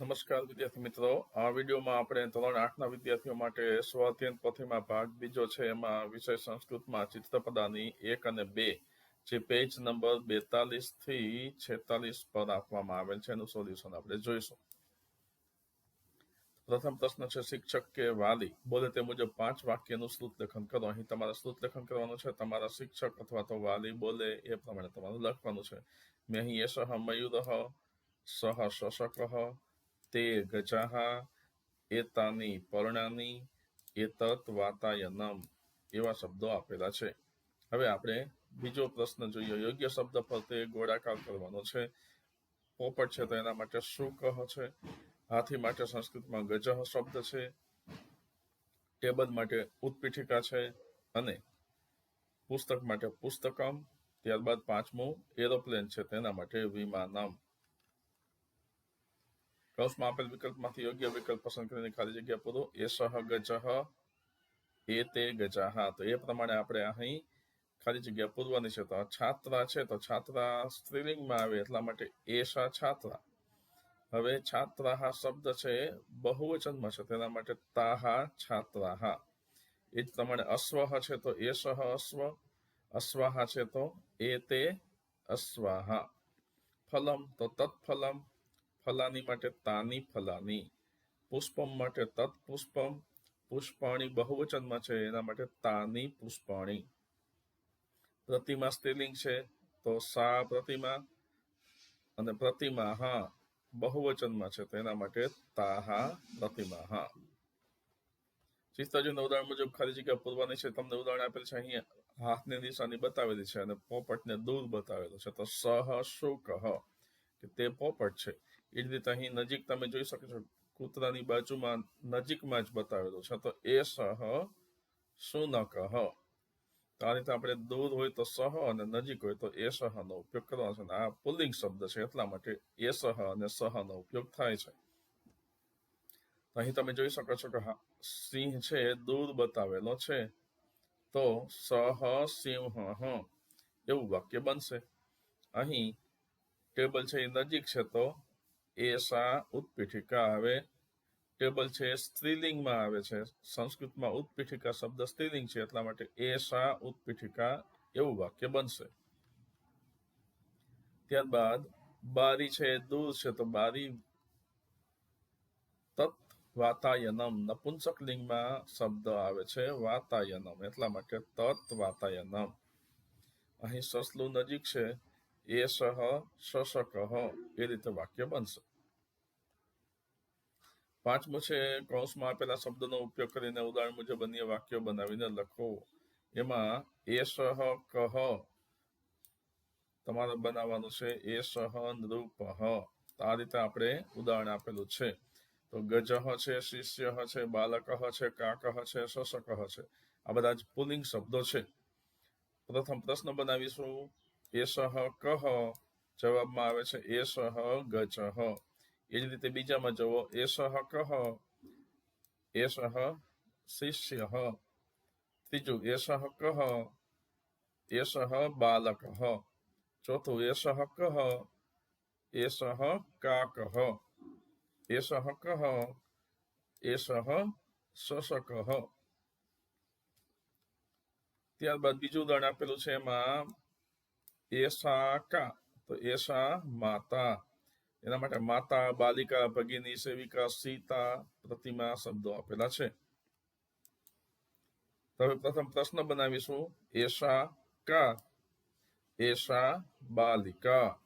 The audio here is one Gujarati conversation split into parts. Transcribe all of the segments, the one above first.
નમસ્કાર વિદ્યાર્થી મિત્રો. આ વિડીયોમાં આપણે ધોરણ આઠના વિદ્યાર્થીઓ માટે સ્વાધ્યન પોથીમાં ભાગ બીજો છે. એમાં વિષય સંસ્કૃતમાં ચિત્રપદાની એક અને બે જે પેજ નંબર બેતાલીસથી છેતાલીસ પર આપવામાં આવેલ છે. એનું સોલ્યુશન આપણે જોઈશું. પ્રથમ પ્રશ્ન છે, શિક્ષક કે વાલી? બોલે તે મુજબ પાંચ વાક્યનું શ્રુત લેખન કરો. અહીં તમારે શ્રુત લેખન કરવાનું છે. તમારા શિક્ષક અથવા તો વાલી બોલે એ પ્રમાણે તમારે લખવાનું છે. મેં અહીં યશ મયુર સહ શશક તે ગજાહ એતાની પર્ણાની એતત વાતાયનમ એવા શબ્દો આપેલા છે. હવે આપણે બીજો પ્રશ્ન જોઈએ. યોગ્ય શબ્દ ફરતે ગોળાકાર કરવાનો છે. પોપટ છે તો એના માટે શું કહ છે? હાથી માટે સંસ્કૃતમાં ગજહ શબ્દ છે. ટેબલ માટે ઉત્પીઠિકા છે અને પુસ્તક માટે પુસ્તકમ. ત્યારબાદ પાંચમું એરોપ્લેન છે તેના માટે વિમાનમ. કૌંસમાં આપેલ વિકલ્પમાંથી યોગ્ય વિકલ્પ પસંદ કરીને ખાલી જગ્યા પૂરો એ સહ ગજહ એ તે ગજાહા તો એ પ્રમાણે આપણે અહીં ખાલી જગ્યા પૂરવાની છે તો છાત્રા છે તો છાત્રા સ્ત્રીલિંગમાં આવે એટલા માટે એશા છાત્રા હવે છાત્રા શબ્દ છે બહુવચનમાં છે તેના માટે તાહા છાત્રાહા એ જ પ્રમાણે અશ્વહ છે તો એશહ અશ્વ અશ્વાહા છે તો એ તે અશ્વાહા ફલમ તો તત્ફલમ ફલાની માટે તાની ફલાની પુષ્પમ માટે તત્પુષ્પમ, પુષ્પાણી બહુવચનમાં છે, એના માટે તાની પુષ્પાણી. પ્રતિમા સ્ત્રીલિંગ છે, તો સા પ્રતિમા અને પ્રતિમા, હા, બહુવચનમાં છે તેના માટે તાહા પ્રતિમા, હા. ચિત્તજીના ઉદાહરણ મુજબ ખાલી જગ્યા પૂરવાની છે, તમને ઉદાહરણ આપેલ છે, અહીંયા હાથની નિશાની બતાવેલી છે અને પોપટને દૂર બતાવેલો છે, તો સહ શું કહ? કે તે પોપટ છે. એ જ રીતે અહીં નજીક તમે જોઈ શકો છો, કૂતરાની બાજુમાં નજીકમાં જ બતાવેલો છે. તો એ સહ શું તો આ રીતે આપણે દૂર હોય તો સહ અને નજીક હોય તો એ સહ નો ઉપયોગ કરવાનો છે. આ પુલિંગ શબ્દ છે, એટલા માટે એ સહ અને સહ નો ઉપયોગ થાય છે. અહીં તમે જોઈ શકો છો કે સિંહ છે દૂર બતાવેલો છે. તો સહ સિંહ એવું વાક્ય બનશે. અહીં ટેબલ છે એ નજીક છે, તો એસા ઉત્પીઠિકા આવે ટેબલ છે, સ્ત્રીલિંગમાં આવે છે. સંસ્કૃતમાં ઉત્પીઠિકા શબ્દ સ્ત્રીલિંગ છે, એટલા માટે એસા ઉત્પીઠિકા એવું વાક્ય બનશે. ત્યારબાદ બારી છે એ દૂર છે, તો બારી તત વાતાયનમ, નપુંસક લિંગમાં શબ્દ આવે છે, વાતાયનમ, એટલા માટે તત વાતાયનમ. અહીં સસલું નજીક છે એ સહ એ રીતે વાક્ય બનશે. પાંચમું છે, કૌંસમાં આપેલા શબ્દનો ઉપયોગ કરીને ઉદાહરણ મુજબ અન્ય વાક્યો બનાવીને લખો. એમાં એ કહ તમારે બનાવવાનું છે. એ સહ નૃપ આ રીતે આપણે ઉદાહરણ આપેલું છે. તો ગજહ છે, શિષ્ય છે, બાલક છે, કાક છે શશક છે. આ બધા જ પુલિંગ શબ્દો છે. પ્રથમ પ્રશ્ન બનાવીશું. એ સહ કહ જવાબમાં આવે છે એ સહ ગજહ એ જ રીતે બીજામાં જવો એ સહ કહ એ સહ શિષ્ય ત્રીજું એ સહ કહ એ સહ બાલક ચોથું એ સહ કહ એ સહ કાકહ એ સહ કહ એ સહ શશક ત્યારબાદ બીજું ઉદાહરણ આપેલું છે એમાં એસા તો એસા માતા. એના માટે માતા, બાલિકા, ભગિની, સેવિકા, સીતા, પ્રતિમા શબ્દો આપેલા છે. હવે પ્રથમ પ્રશ્ન બનાવીશું. એશા કા એશા બાલિકા.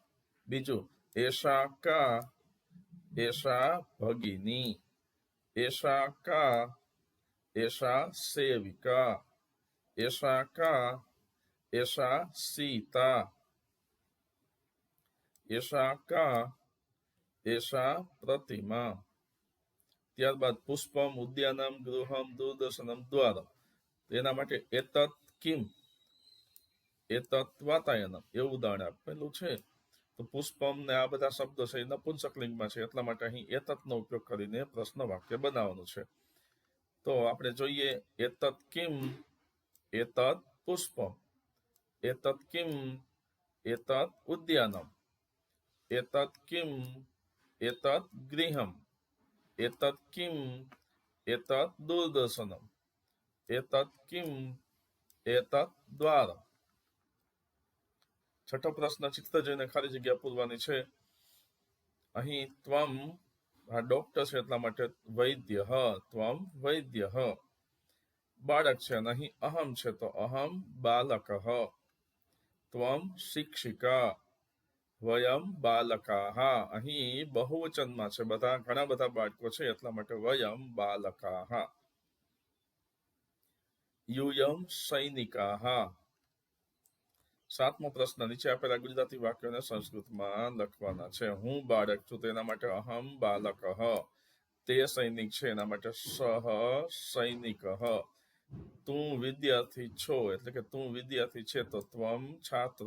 બીજું એશા કા એશા ભગિની. એશા કા એશા સેવિકા. એશા કા એશા સીતા એશા ka. એશા પ્રતિમા ત્યારબાદ પુષ્પમ ઉદ્યાનમ ગૃહમ દૂરદર્શનમ દ્વારમ એના માટે એતત કિમ એતત વાતાયનમ એવું ઉદાહરણ આપેલું છે તો પુષ્પમ ને આ બધા શબ્દો છે એ છે એટલા માટે અહીં એતતનો ઉપયોગ કરીને પ્રશ્ન વાક્ય બનાવવાનું છે તો આપણે જોઈએ એતત કિમ એતત પુષ્પમ એતત કિમ એતત ઉદ્યાનમ એતત કિમ એતત ગૃહમ એતત કિમ એતત દૂરદર્શનમ એતત કિમ એતત દ્વારમ છઠ્ઠો પ્રશ્ન ચિત્ર જોઈને ખાલી જગ્યા પૂરવાની છે અહીં ત્વમ આ ડોક્ટર છે એટલા માટે વૈદ્ય હ ત્વમ વૈદ્ય હ બાળક છે અને અહીં અહમ છે તો અહમ બાલક હ ત્વમ શિક્ષિકા વયમ બાલકાહ અહીં બહુવચનમાં છે બધા ઘણા બધા બાળકો છે એટલા માટે વયમ બાલકાહ યુયમ સૈનિકાહ સાતમો પ્રશ્ન નીચે આપેલા ગુજરાતી વાક્યોને સંસ્કૃતમાં લખવાના છે હું બાળક છું તેના માટે અહમ બાલક તે સૈનિક છે એના માટે સહ સૈનિક તું વિદ્યાર્થી છો, એટલે કે તું વિદ્યાર્થી છે તો ત્વમ છાત્ર.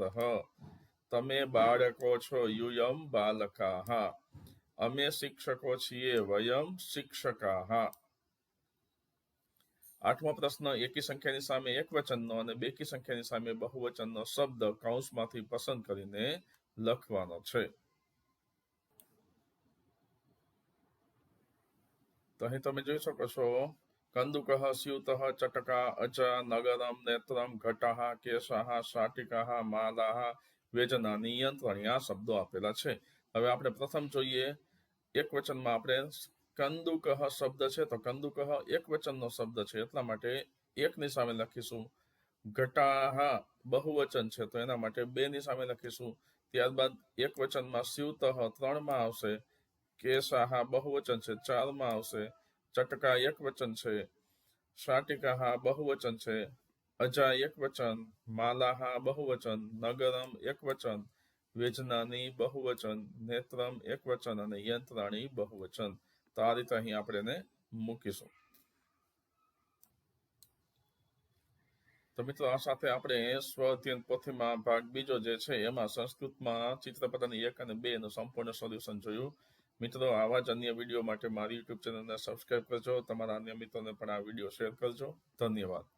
તમે બાળકો છો, યુયમ બાલકા. અમે શિક્ષકો છીએ, વયમ શિક્ષકા. આઠમો પ્રશ્ન, એકી સંખ્યાની સામે એક વચનનો અને બેકી સંખ્યાની સામે બહુવચનનો શબ્દ કૌંસમાંથી પસંદ કરીને લખવાનો છે. તો અહીં તમે જોઈ શકો છો કંદુકઃ સ્યુતઃ ચટકા અચા નગરમ નેત્રમ ઘટાહ કેશાહ શાટિકાહ માલાહ વેજના નિયંત્રણી આ શબ્દો આપેલા છે. હવે આપણે પ્રથમ જોઈએ, એક વચનમાં આપણે કંદુકહ શબ્દ છે, તો કંદુકહ એક વચનનો શબ્દ છે, એટલા માટે એકની સામે લખીશું, ઘટાહ બહુવચન છે, તો એના માટે બે ની સામે લખીશું, ત્યારબાદ એક વચનમાં સ્યુતઃ ત્રણમાં આવશે, કેશાહ બહુવચન છે, ચારમાં આવશે ચટકા એક વચન છે શાટિકાહા બહુવચન છે અજા એક વચન માલાહા બહુવચન નગરમ એક વચન વેજનાની બહુવચન નેત્રમ એક વચન અને યંત્રાણી બહુવચન તો આ રીતે અહીં આપણે એને મૂકીશું. તો મિત્રો આ સાથે આપણે સ્વ અધ્યયન પોથીમાં ભાગ બીજો જે છે, એમાં સંસ્કૃતમાં ચિત્રપટાની એક અને બે નું સંપૂર્ણ સોલ્યુશન જોયું. મિત્રો, આવા જ અન્ય વીડિયો માટે મારી યુટ્યુબ ચેનલને સબસ્ક્રાઇબ કરજો. તમારા અન્ય મિત્રોને પણ આ વીડિયો શેર કરજો. ધન્યવાદ.